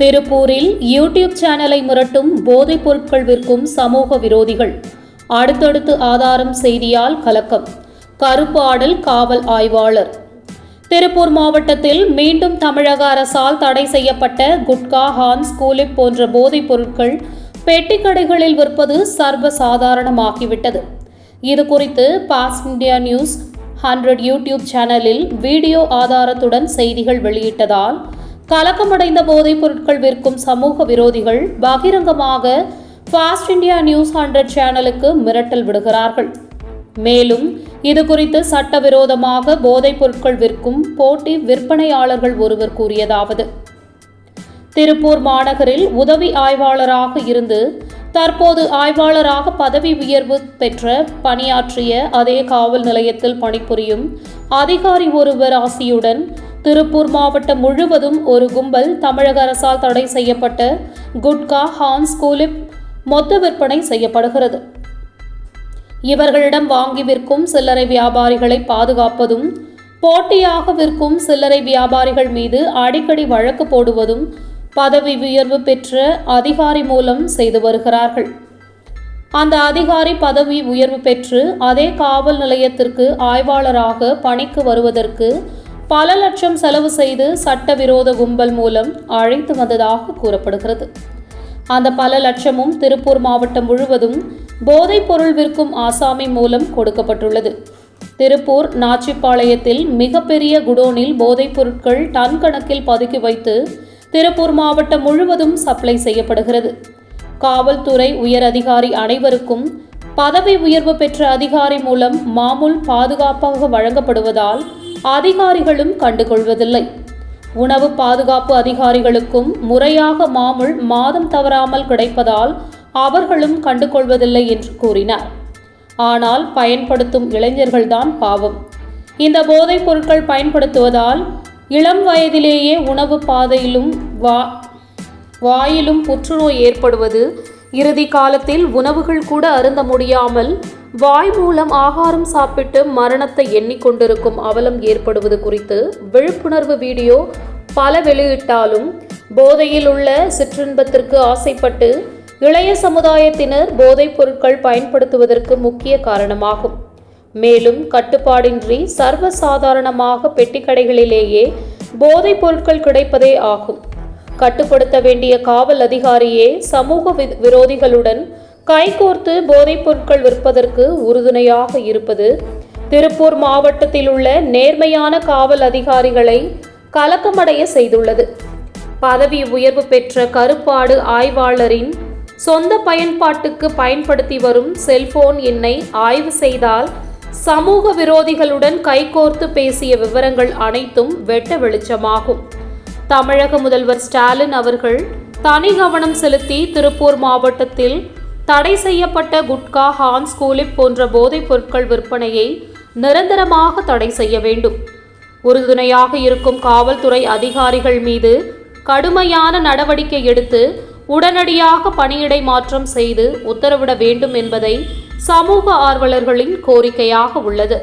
திருப்பூரில் யூடியூப் சேனலை மிரட்டும் போதைப் பொருட்கள் விற்கும் சமூக விரோதிகள். அடுத்தடுத்து ஆதாரம் செய்தியால் கலக்கம். கருப்பு ஆடல் காவல் ஆய்வாளர். திருப்பூர் மாவட்டத்தில் மீண்டும் தமிழக அரசால் தடை செய்யப்பட்ட குட்கா ஹான்ஸ் கூலிப் போன்ற போதைப் பொருட்கள் பெட்டிக்கடைகளில் விற்பது சர்வசாதாரணமாகிவிட்டது. இது குறித்து boss India news hundred YouTube சேனலில் வீடியோ ஆதாரத்துடன் செய்திகள் வெளியிட்டதால் கலக்கமடைந்த போதைப் பொருட்கள் விற்கும் சமூக விரோதிகள் பகிரங்கமாக ஃபாஸ்ட் இந்தியா நியூஸ் ஹண்ட்ரட் சேனலுக்கு மிரட்டல் விடுகிறார்கள். மேலும் இது குறித்து சட்டவிரோதமாக போதைப் பொருட்கள் விற்கும் போட்டி விற்பனையாளர்கள் ஒருவர் கூறியதாவது. திருப்பூர் மாநகரில் உதவி ஆய்வாளராக இருந்து தற்போது ஆய்வாளராக பதவி உயர்வு பெற்ற பணியாற்றிய அதே காவல் நிலையத்தில் பணிபுரியும் அதிகாரி ஒருவர் ஆசியுடன் திருப்பூர் மாவட்டம் முழுவதும் ஒரு கும்பல் தமிழக அரசால் தடை செய்யப்பட்ட குட்கா ஹான்ஸ் கூலிப் மொத்த விற்பனை செய்யப்படுகிறது. இவர்களிடம் வாங்கி விற்கும் சில்லறை வியாபாரிகளை பாதுகாப்பதும் போட்டியாக விற்கும் சில்லறை வியாபாரிகள் மீது அடிக்கடி வழக்கு போடுவதும் பதவி உயர்வு பெற்ற அதிகாரி மூலம் செய்து வருகிறார்கள். அந்த அதிகாரி பதவி உயர்வு பெற்று அதே காவல் நிலையத்திற்கு ஆய்வாளராக பணிக்கு வருவதற்கு பல லட்சம் செலவு செய்து சட்டவிரோத கும்பல் மூலம் அழைத்து வந்ததாக கூறப்படுகிறது. அந்த பல லட்சமும் திருப்பூர் மாவட்டம் முழுவதும் போதைப் பொருள் விற்கும் ஆசாமி மூலம் கொடுக்கப்பட்டுள்ளது. திருப்பூர் நாச்சிப்பாளையத்தில் மிகப்பெரிய குடோனில் போதைப் பொருட்கள் டன் கணக்கில் பதுக்கி வைத்து திருப்பூர் மாவட்டம் முழுவதும் சப்ளை செய்யப்படுகிறது. காவல்துறை உயர் அதிகாரி அனைவருக்கும் பதவி உயர்வு பெற்ற அதிகாரி மூலம் மாமூல் பாதுகாப்பாக வழங்கப்படுவதால் அதிகாரிகளும் கண்டுகொள்வதில்லை. உணவு பாதுகாப்பு அதிகாரிகளுக்கும் முறையாக மாமூல் மாதம் தவறாமல் கிடைப்பதால் அவர்களும் கண்டுகொள்வதில்லை என்று கூறினார். ஆனால் பயன்படுத்தும் இளைஞர்கள்தான் பாவம். இந்த போதைப் பொருட்கள் பயன்படுத்துவதால் இளம் வயதிலேயே உணவு பாதையிலும் வா வாயிலும் புற்றுநோய் ஏற்படுவது இறுதி காலத்தில் உணவுகள் கூட அருந்த முடியாமல் வாய் மூலம் ஆகாரம் சாப்பிட்டு மரணத்தை எண்ணிக்கொண்டிருக்கும் அவலம் ஏற்படுவது குறித்து விழிப்புணர்வு வீடியோ பல வெளியிட்டாலும் போதையில் உள்ள சிற்றின்பத்திற்கு ஆசைப்பட்டு இளைய சமுதாயத்தினர் போதைப் பொருட்கள் பயன்படுத்துவதற்கு முக்கிய காரணமாகும். மேலும் கட்டுப்பாடின்றி சர்வசாதாரணமாக பெட்டிக்கடைகளிலேயே போதைப் பொருட்கள் கிடைப்பதே ஆகும். கட்டுப்படுத்த வேண்டிய காவல் அதிகாரியே சமூக விரோதிகளுடன் கைகோர்த்து போதைப் பொருட்கள் விற்பதற்கு உறுதுணையாக இருப்பது திருப்பூர் மாவட்டத்தில் உள்ள நேர்மையான காவல் அதிகாரிகளை கலக்கமடைய செய்துள்ளது. பதவி உயர்வு பெற்ற கருப்பாடு ஆய்வாளரின் சொந்த பயன்பாட்டுக்கு பயன்படுத்தி வரும் செல்போன் எண்ணை ஆய்வு செய்தால் சமூக விரோதிகளுடன் கைகோர்த்து பேசிய விவரங்கள் அனைத்தும் வெட்ட வெளிச்சமாகும். தமிழக முதல்வர் ஸ்டாலின் அவர்கள் தனி கவனம் செலுத்தி திருப்பூர் மாவட்டத்தில் தடை செய்யப்பட்ட குட்கா ஹான்ஸ் கூலிப் போன்ற போதைப் பொருட்கள் விற்பனையை நிரந்தரமாக தடை செய்ய வேண்டும். உறுதுணையாக இருக்கும் காவல்துறை அதிகாரிகள் மீது கடுமையான நடவடிக்கை எடுத்து உடனடியாக பணியிடை மாற்றம் செய்து உத்தரவிட வேண்டும் என்பதை சமூக ஆர்வலர்களின் கோரிக்கையாக உள்ளது.